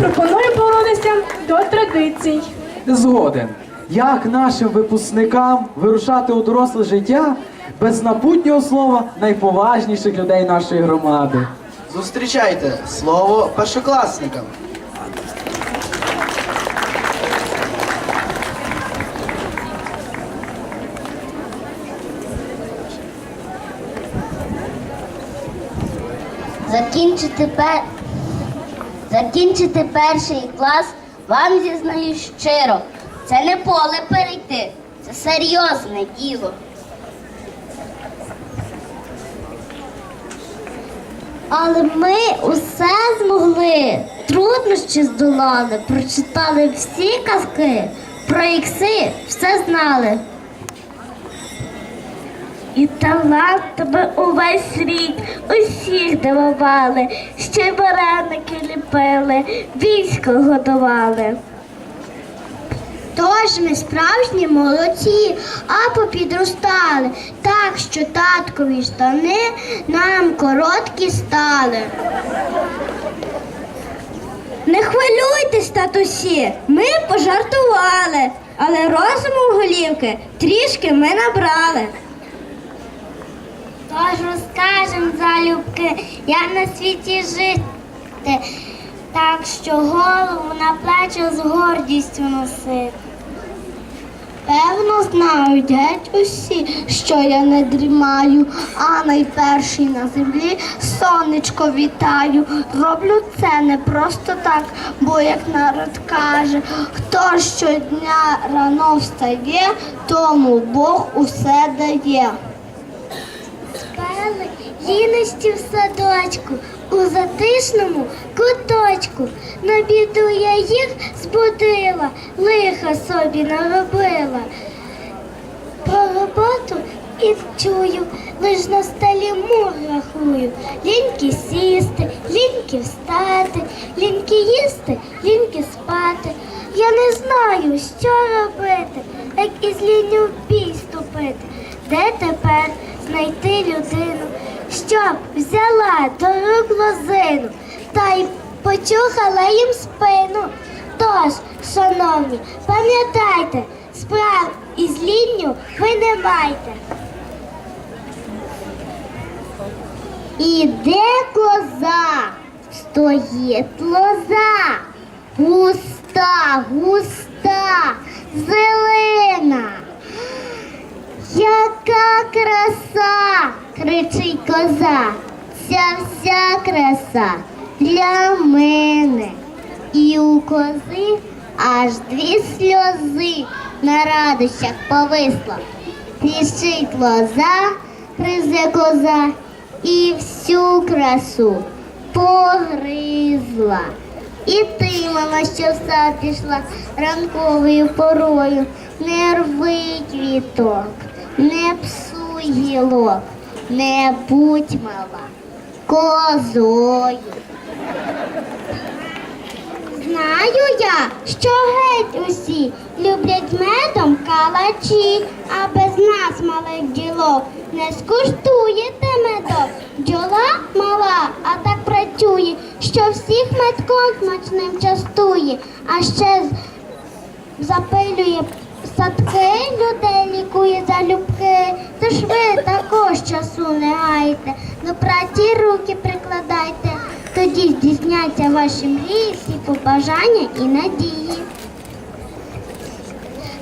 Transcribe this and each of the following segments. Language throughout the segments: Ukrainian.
Пропоную повернутися до традицій. Згоден. Як нашим випускникам вирушати у доросле життя без напутнього слова найповажніших людей нашої громади? Зустрічайте слово першокласникам. Закінчити, пер... Закінчити перший клас вам зізнаю щиро. Це не поле перейти, це серйозне діло. Але ми усе змогли, труднощі здолали, прочитали всі казки, про ікси все знали. І талант тебе увесь світ усіх дивували, ще вареники ліпили, військо годували. Тож ми справжні молодці, а попідростали, так що таткові штани нам короткі стали. Не хвилюйтесь, татусі, ми пожартували, але розуму голівки трішки ми набрали. Тож розкажем залюбки, як на світі жити, так що голову на плечі з гордістю носити. Певно, знають геть усі, що я не дрімаю, а найперший на землі сонечко вітаю. Роблю це не просто так, бо як народ каже, хто щодня рано встає, тому Бог усе дає. Ліності в садочку, у затишному куточку. На біду я їх збудила, лиха собі наробила. Про роботу і чую, лиш на столі мур рахую. Ліньки сісти, ліньки встати, ліньки їсти, ліньки спати. Я не знаю, що робити, як із лінню в бій ступити. Де тепер знайти людину, щоб взяла до рук лозину та й почухала їм спину. Тож, шановні, пам'ятайте, справ із лінню ви не маєте. Іде коза, стоїть лоза, густа, густа, зелена. Кричить коза, ця вся краса для мене. І у кози аж дві сльози на радощах повисла. Тріщить лоза, гризе коза і всю красу погризла. І ти, мама, що в сад пішла ранковою порою, не рви квіток, не псуй гілок, не будь мала козою. Знаю я, що геть усі люблять медом калачі, а без нас, малих ділок, не скуштуєте медок. Бджола мала, а так працює, що всіх медком смачним частує, а ще запилює садки, людей лікує залюбки. Також часу не гайте, до праці руки прикладайте. Тоді здійсняться ваші мрії, всі побажання і надії.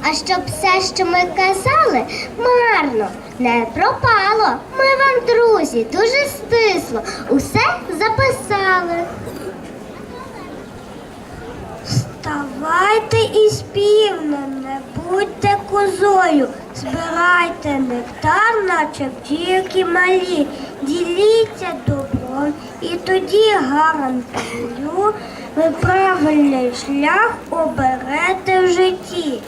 А щоб все, що ми казали, марно не пропало. Ми вам, друзі, дуже стисло усе записали. Вставайте із півно, не будьте козою, збирайте нектар, наче бджілки малі, діліться добром, і тоді гарантую, ви правильний шлях оберете в житті.